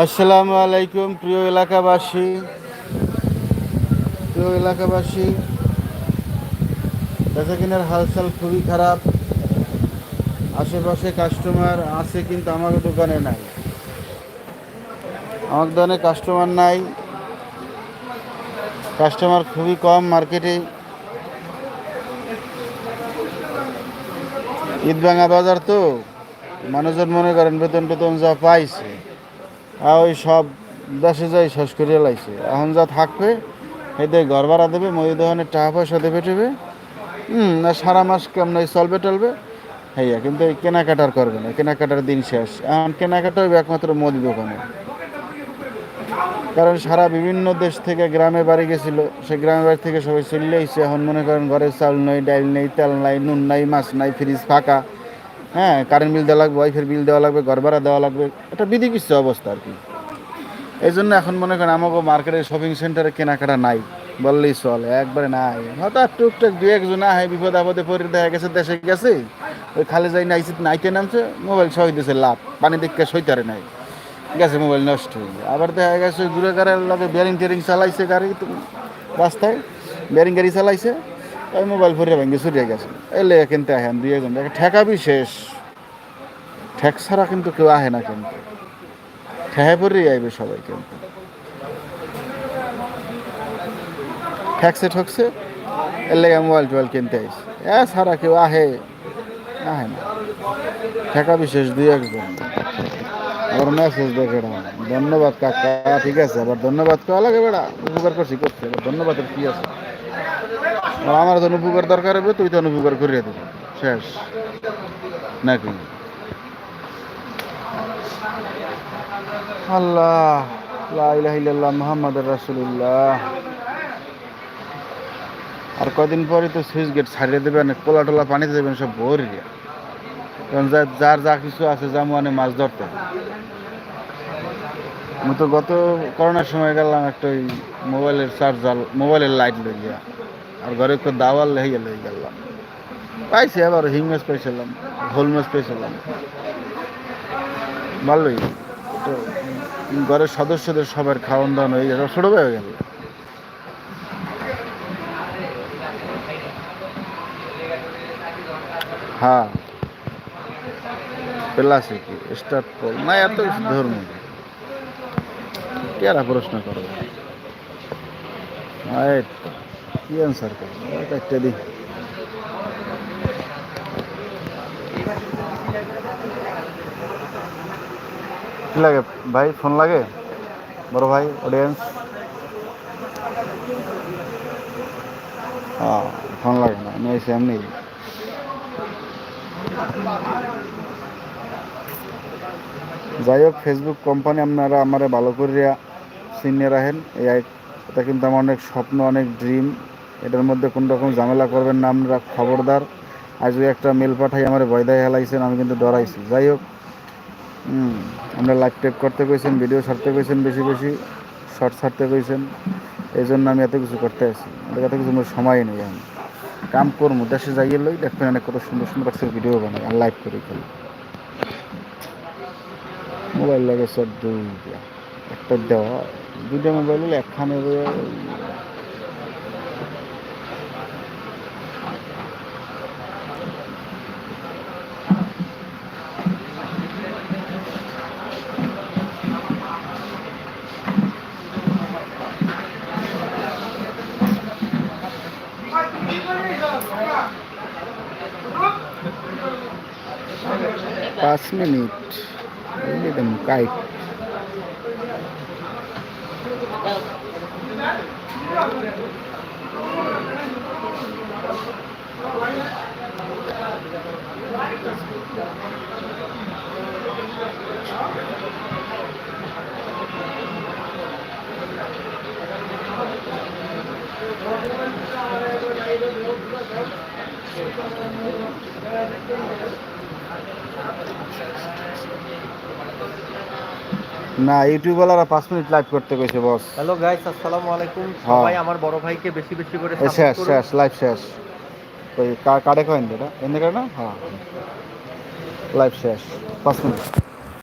আসসালামু আলাইকুম, প্রিয় এলাকাবাসী। প্রিয় এলাকাবাসী বেচা হালচাল খুবই খারাপ। আশেপাশে কাস্টমার আছে কিন্তু আমার দোকানে নাই। আমার দোকানে কাস্টমার নাই। কাস্টমার খুবই কম মার্কেটে ঈদভাঙা বাজার তো, মানুষজন মনে করেন বেতন টেতন যা পাইছে। ওই সব দেশে যাই শেষ করে লাইছে। এখন যা থাকবে এতে ঘর ভাড়া দেবে মই দোকানে টাকা পয়সা দেবে টেবে। হুম সারা মাস কেমন চলবে টলবে। হ্যাঁ কিন্তু এই কেনাকাটার করবে না, কেনাকাটার দিন শেষ। এখন কেনাকাটা হবে একমাত্র মোদি দোকানে। কারণ সারা বিভিন্ন দেশ থেকে গ্রামে বাড়ি গেছিল, সে গ্রামে বাড়ি থেকে সবাই চলে এসে এখন মনে করেন ঘরে চাল নেই, ডাইল নেই, তেল নাই, নুন নাই, মাছ নাই, ফ্রিজ ফাঁকা। হ্যাঁ কারেন্ট বিল দেওয়া লাগবে ওয়াইফের বিল দেওয়া লাগবে, ঘর ভাড়া দেওয়া লাগবে, এটা বিধিকিচ্ছ অবস্থা আর কি। এই জন্য এখন মনে করেন আমাকে মার্কেটের শপিং সেন্টারে কেনাকাটা নাই, বললেই চলে, একবারে নাই। আর টুকটাক দু একজন আহে, বিপদ আপদে পরে দেখা গেছে, দেশে গেছে, ওই খালে যাই নাইছে নাইতে নামছে মোবাইল সহ দিয়েছে লাভ, পানি দেখে সইতারে নাই। গেছে মোবাইল নষ্ট হয়ে যায়। আবার দেখা গেছে দূরে গাড়ির লগে বেরিং টেরিং চালাইছে গাড়ি রাস্তায় বেরিং গাড়ি চালাইছে। ওই মোবাইল ফিরে ভেঙে ছুটিয়ে গেছে। এলে কিনতে আহেন দুই একজন ঠেকাবি শেষ। ঠেক ছাড়া কিন্তু কেউ আহে না কিন্তু। ঠেহে পরেই আইবে সবাই কিন্তু। ঠেকছে, ঠকছে। এর লেগে মোবাইল টোবাইল কিনতে আইসে। এ ছাড়া কেউ আহে আহে না। ঠেকা বিশেষ দুই একজন। আবার মেসেজ দেখে ধন্যবাদ কাকা, ঠিক আছে। আবার ধন্যবাদ কয়া লাগে বেড়া। উপকার করছি, করছে। এবার ধন্যবাদের কি আছে? আমার তো উপকার দরকার হবে, তুই তো উপকার করিয়ে দেবে শেষ। নাকি আল্লাহ মুহাম্মাদুর রাসূলুল্লাহ। আর কদিন পরে তো সুইচ গেট ছাড়িয়ে দেবেন কোলা টোলা পানিতে দেবেন, সব ভরি কারণ যার যা কিছু আছে, যা মানে মাছ ধরতে আমি তো গত করোনার সময় গেলাম একটা ওই মোবাইলের চার্জার মোবাইলের লাইট লই গিয়া আর ঘরে একটু দাওয়াল লেগে লই গেলাম। পাইছি আবার হিং মাছ পাইছিলাম ভোল মাছ পাইছিলাম। ভালোই। তো ঘরের সদস্যদের সবার খাওয়ান দাওয়ান হয়ে গেছে। ছোটো হয়ে গেল। হ্যাঁ। পেলাসে কি? স্টার্ট কল না এত কিছু কেরা প্রশ্ন করবে? এই তো, কি অ্যান্সার করবে? একটা দিই কি লাগে? ভাই ফোন লাগে? বড় ভাই অডিয়েন্স হ্যাঁ ফোন লাগে না আমি এসে এমনি। যাই হোক ফেসবুক কোম্পানি আপনারা আমারে ভালো করিয়া চিনিয়ে রাখেন। এই এটা কিন্তু আমার অনেক স্বপ্ন অনেক ড্রিম এটার মধ্যে কোনো রকম ঝামেলা করবেন না, আপনারা খবরদার। আজ ওই একটা মেল পাঠাই, আমার ভয়দায় হেলাইছেন, আমি কিন্তু ডরাইছি। যাই হোক আমরা লাইভ টেপ করতে কইছেন ভিডিও ছাড়তে কইছেন বেশি বেশি শর্ট ছাড়তে কইছেন, এই জন্য আমি এত কিছু করতে আসি। এত কিছু আমার সময় নেই আমি কাম করব দেশে যাইয়ে লই, দেখবেন অনেক কত সুন্দর সুন্দর একটা ভিডিও বানাই, আর লাইভ করি খালি। মোবাইল লাগে স্যার দুইটা, একটা দেওয়া, দুইটা মোবাইল হলে একখানে পাঁচ মিনিট। একদম কাইট না ইউটিউব ইউটিউবওয়ালারা 5 মিনিট লাইভ করতে কইছে বস হ্যালো গাইস আসসালামু আলাইকুম। হ্যাঁ। সবাই আমার বড় ভাইকে বেশি বেশি করে সাপোর্ট শেষ করুন। শেষ লাইভ শেষ। কই কা- কার্ডে কইন এটা? এনে না? হ্যাঁ। লাইভ শেষ 5 মিনিট।